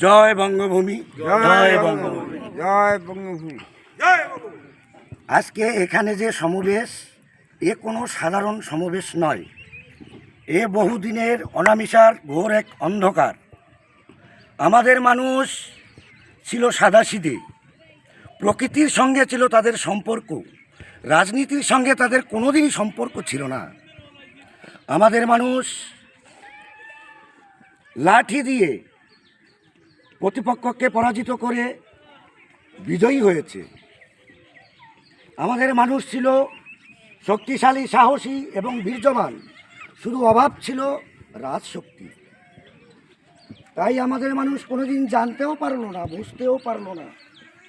জয় বঙ্গভূমি জয় বঙ্গভূমি। জয় বঙ্গভূমি। আজকে এখানে যে সমাবেশ এ কোনো সাধারণ সমাবেশ নয়। এ বহুদিনের অনামিসার ঘোর এক অন্ধকার। আমাদের মানুষ ছিল সাদাসিধে। প্রকৃতির সঙ্গে ছিল তাদের সম্পর্ক। রাজনীতির সঙ্গে তাদের কোনোদিনই সম্পর্ক ছিল না। আমাদের মানুষ লাঠি দিয়ে প্রতিপক্ষকে পরাজিত করে বিজয়ী হয়েছে। আমাদের মানুষ ছিল শক্তিশালী, সাহসী এবং বীর্যবান। শুধু অভাব ছিল রাজশক্তি। তাই আমাদের মানুষ কোনোদিন জানতেও পারল না, বুঝতেও পারল না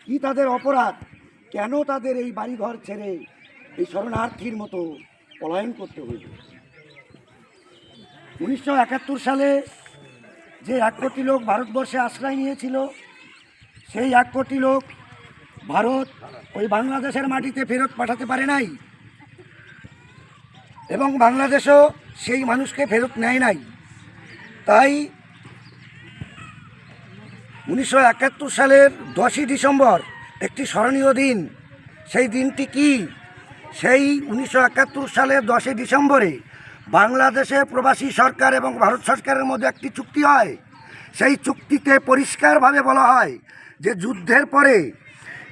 কি তাদের অপরাধ, কেন তাদের এই বাড়িঘর ছেড়ে এই শরণার্থীর মতো পলায়ন করতে হইল উনিশশো একাত্তর সালে যে এক কোটি লোক ভারতবর্ষে আশ্রয় নিয়েছিল, সেই এক কোটি লোক ভারত ওই বাংলাদেশের মাটিতে ফেরত পাঠাতে পারে নাই। এবং বাংলাদেশও সেই মানুষকে ফেরত নেয় নাই। তাই উনিশশো একাত্তর সালের দশই ডিসেম্বর একটি স্মরণীয় দিন। সেই দিনটি কি? সেই উনিশশো একাত্তর সালের দশই ডিসেম্বরে বাংলাদেশে প্রবাসী সরকার এবং ভারত সরকারের মধ্যে একটি চুক্তি হয়। সেই চুক্তিতে পরিষ্কারভাবে বলা হয় যে যুদ্ধের পরে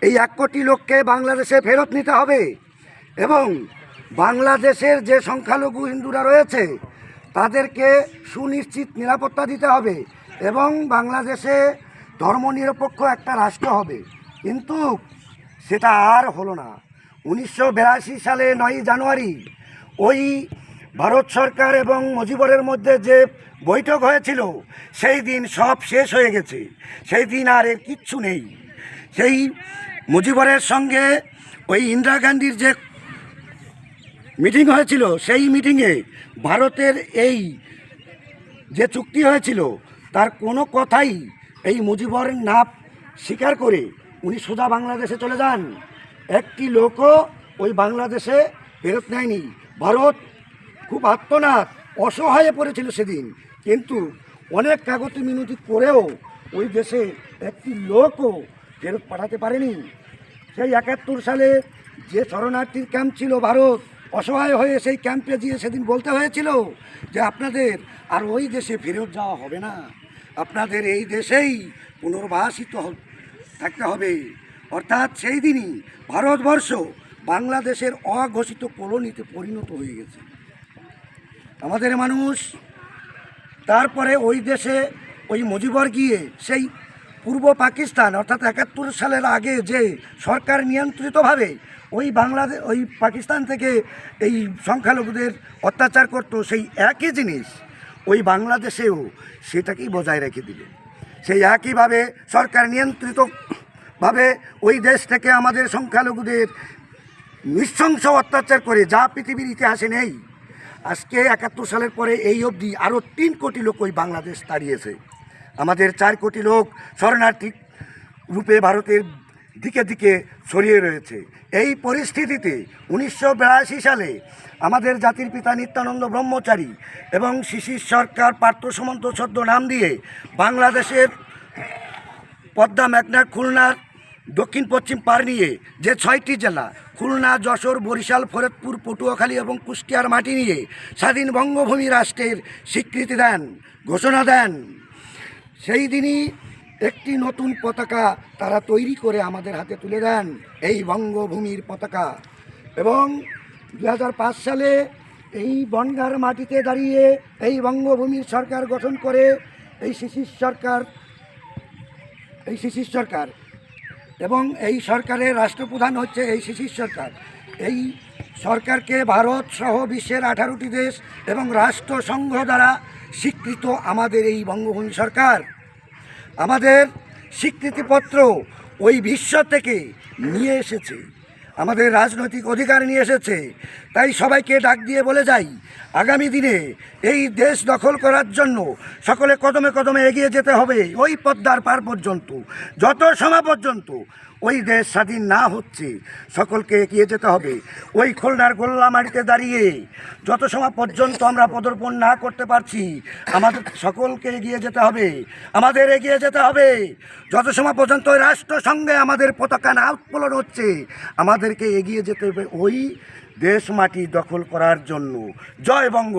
এই এক কোটি লোককে বাংলাদেশে ফেরত নিতে হবে এবং বাংলাদেশের যে সংখ্যালঘু হিন্দুরা রয়েছে, তাদেরকে সুনিশ্চিত নিরাপত্তা দিতে হবে এবং বাংলাদেশে ধর্মনিরপেক্ষ একটা রাষ্ট্র হবে। কিন্তু সেটা আর হলো না। উনিশশো বিরাশি সালে নয়ই জানুয়ারি ওই ভারত সরকার এবং মুজিবরের মধ্যে যে বৈঠক হয়েছিল, সেই দিন সব শেষ হয়ে গেছে। সেই দিন আর কিচ্ছু নেই। সেই মুজিবরের সঙ্গে ওই ইন্দিরা গান্ধীর যে মিটিং হয়েছিল, সেই মিটিংয়ে ভারতের এই যে চুক্তি হয়েছিল, তার কোনো কথাই এই মুজিবর না স্বীকার করে উনি সোজা বাংলাদেশে চলে যান। একটি লোকও ওই বাংলাদেশে ফেরত নেয়নি। ভারত খুব আত্মনাথ অসহায়ে পড়েছিল সেদিন। কিন্তু অনেক কাগতি মিনতি করেও ওই দেশে একটি লোকও ফেরত পাঠাতে পারেনি। সেই একাত্তর সালে যে শরণার্থীর ক্যাম্প ছিল ভারত, অসহায় হয়ে সেই ক্যাম্পে গিয়ে সেদিন বলতে হয়েছিল যে আপনাদের আর ওই দেশে ফেরত যাওয়া হবে না। আপনাদের এই দেশেই পুনর্বাসিত থাকতে হবে। অর্থাৎ সেই দিনই ভারতবর্ষ বাংলাদেশের অঘোষিত কলোনিতে পরিণত হয়ে গেছে। আমাদের মানুষ। তারপরে ওই দেশে ওই মুজিবর গিয়ে সেই পূর্ব পাকিস্তান অর্থাৎ একাত্তর সালের আগে যে সরকার নিয়ন্ত্রিতভাবে ওই বাংলাদেশ ওই পাকিস্তান থেকে এই সংখ্যালঘুদের অত্যাচার করতো, সেই একই জিনিস ওই বাংলাদেশেও সেটাকেই বজায় রেখে দিল। সেই একইভাবে সরকার নিয়ন্ত্রিতভাবে ওই দেশ থেকে আমাদের সংখ্যালঘুদের নৃশংস অত্যাচার করে, যা পৃথিবীর ইতিহাসে নেই আজকে একাত্তর সালের পরে এই অবধি আরও তিন কোটি লোক ওই বাংলাদেশ তাড়িয়েছে আমাদের চার কোটি লোক শরণার্থী রূপে ভারতের দিকে দিকে ছড়িয়ে রয়েছে। এই পরিস্থিতিতে উনিশশো বিরাশি সালে আমাদের জাতির পিতা নিত্যানন্দ ব্রহ্মচারী এবং শিশির সরকার পার্থ সুমন্ত ছদ্ম নাম দিয়ে বাংলাদেশের পদ্মা মেঘনা খুলনার দক্ষিণ পশ্চিম পার নিয়ে যে ছয়টি জেলা, খুলনা, যশোর, বরিশাল, ফরিদপুর, পটুয়াখালী এবং কুষ্টিয়ার মাটি নিয়ে স্বাধীন বঙ্গভূমি রাষ্ট্রের স্বীকৃতি দেন, ঘোষণা দেন। সেই দিনই একটি নতুন পতাকা তারা তৈরি করে আমাদের হাতে তুলে দেন, এই বঙ্গভূমির পতাকা। এবং দু হাজার পাঁচ সালে এই বনগার মাটিতে দাঁড়িয়ে এই বঙ্গভূমির সরকার গঠন করে এই শিশির সরকার, এই শিশির সরকার এবং এই সরকারের রাষ্ট্রপ্রধান হচ্ছে এই শিশির সরকার। এই সরকারকে ভারত সহ বিশ্বের আঠারোটি দেশ এবং রাষ্ট্রসংঘ দ্বারা স্বীকৃত আমাদের এই বঙ্গভূমি সরকার। আমাদের স্বীকৃতিপত্র ওই বিশ্ব থেকে নিয়ে এসেছে। আমাদের রাজনৈতিক অধিকার নিয়ে এসেছে। তাই সবাইকে ডাক দিয়ে বলে যাই, আগামী দিনে এই দেশ দখল করার জন্য সকলে কদমে কদমে এগিয়ে যেতে হবে ওই পদ্মার পার পর্যন্ত, যত সময় পর্যন্ত। ওই দেশ স্বাধীন না হচ্ছে, সকলকে এগিয়ে যেতে হবে। ওই খুলনার গোল্লামারিতে দাঁড়িয়ে যত সময় পর্যন্ত আমরা পদর্পণ না করতে পারছি, আমাদের সকলকে এগিয়ে যেতে হবে, আমাদের এগিয়ে যেতে হবে। যত সময় পর্যন্ত ওই রাষ্ট্রসংঘে আমাদের পতাকা না উত্তোলন হচ্ছে, আমাদেরকে এগিয়ে যেতে হবে ওই দেশ মাটি দখল করার জন্য। জয় বঙ্গ।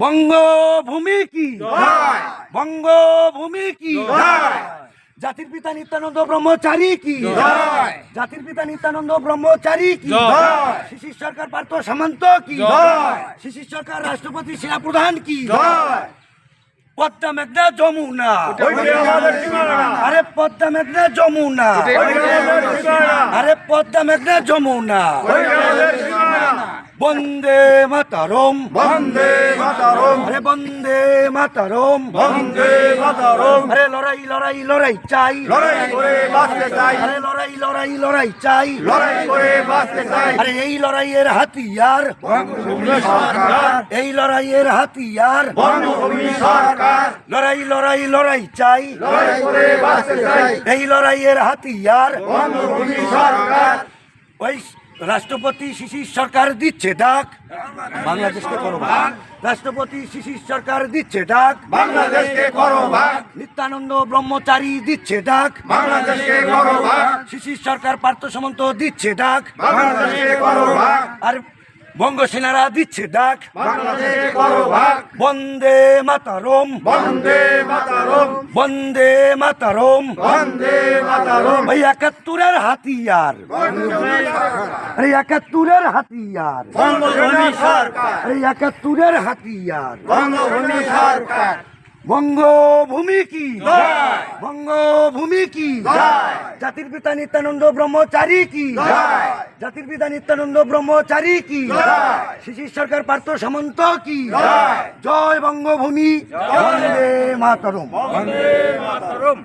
বঙ্গভূমি কি? বঙ্গভূমি কি? জাতির পিতা নিত্যানন্দ ব্রহ্মচারী কি? জাতির পিতা নিত্যানন্দ ব্রহ্মচারী কি? শিশির সরকার পার্থ সামন্ত কি? শিশির সরকার রাষ্ট্রপতি সেনা প্রধান কি? পদ্মা মেঘনা যমুনা। আরে পদ্মা মেঘনা যমুনা। আরে পদ্মা মেঘনা যমুনা। বন্দে মাতারম। বন্দে মাতারম। আরে বন্দে মাতারম। বন্দে মাতারম। আরে লড়াই লড়াই লড়াই চাই। লড়াই করে বাঁচতে চাই। আরে লড়াই লড়াই লড়াই চাই। লড়াই করে বাঁচতে চাই। আরে এই লড়াইয়ের হাতিয়ার। এই লড়াইয়ের হাতিয়ার। সরকার। লড়াই লড়াই লড়াই চাই। লড়াই করে বাঁচতে চাই। এই লড়াইয়ের হাতিয়ার। সরকার। ওই রাষ্ট্রপতি শিশির সরকার দিচ্ছে ডাক। বাংলাদেশকে করো ভাগ। রাষ্ট্রপতি শিশির সরকার দিচ্ছে ডাক। বাংলাদেশকে করো ভাগ। নিত্যানন্দ ব্রহ্মচারী দিচ্ছে ডাক। বাংলাদেশকে করো ভাগ। শিশির সরকার পার্থ সামন্ত দিচ্ছে ডাক। বাংলাদেশকে করো ভাগ। আর বঙ্গ সেনারা দিচ্ছে ডাক। বন্দে মাতারম। বন্দে মাতারম। বন্দে মাতারম। বন্দে মাতারম। ওই একাত্তরের হাতিয়ার। আরে একাত্তরের হাতিয়ার। আরে একাত্তরের হাতিয়ার। বঙ্গভূমি সরকার। বঙ্গভূমি কি? বঙ্গভূমি কি। জাতির পিতা নিত্যানন্দ ব্রহ্মচারী কি। জাতির পিতা নিত্যানন্দ ব্রহ্মচারী কি। শিশির সরকার পার্থ সামন্ত কি? জয়। জয় বঙ্গভূমি। বন্দে মাতরম। বন্দে মাতারম।